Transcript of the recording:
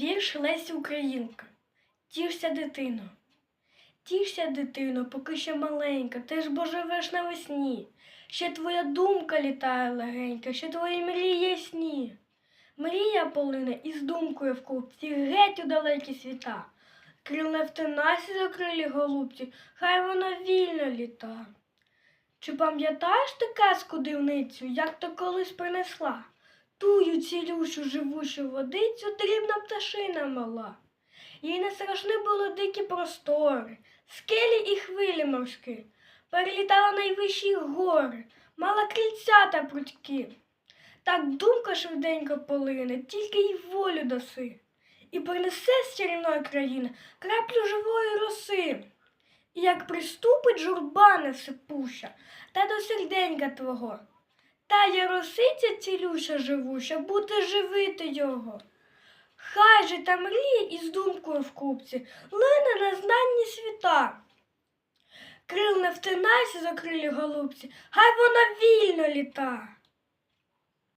Вірш Лесі Українка. Тішся, дитино. Тішся, дитино, поки ще маленька, ти ж бо живеш навесні. Ще твоя думка літає легенька, ще твої мрії ясні. Мрія полине із думкою в купці, геть у далекі світа. Крилне в тенасі закрилі голубці, хай вона вільно літа. Чи пам'ятаєш ти казку дивницю, як то колись принесла? Тую цілющу живущу водицю дрібна пташина мала. Їй не страшні були дикі простори, скелі і хвилі морські. Перелітала найвищі гори, мала крильця та прудьки. Так думка швиденько полине, тільки й волю даси, і принесе з чарівної країни краплю живої роси. І як приступить журба несипуща, та до серденька твого. Та я росиця цілюща живуща, буде живити його. Хай же та мріє із думкою в купці, лине на знанні світа. Крил не втинайся закрилі голубці, хай вона вільно літа.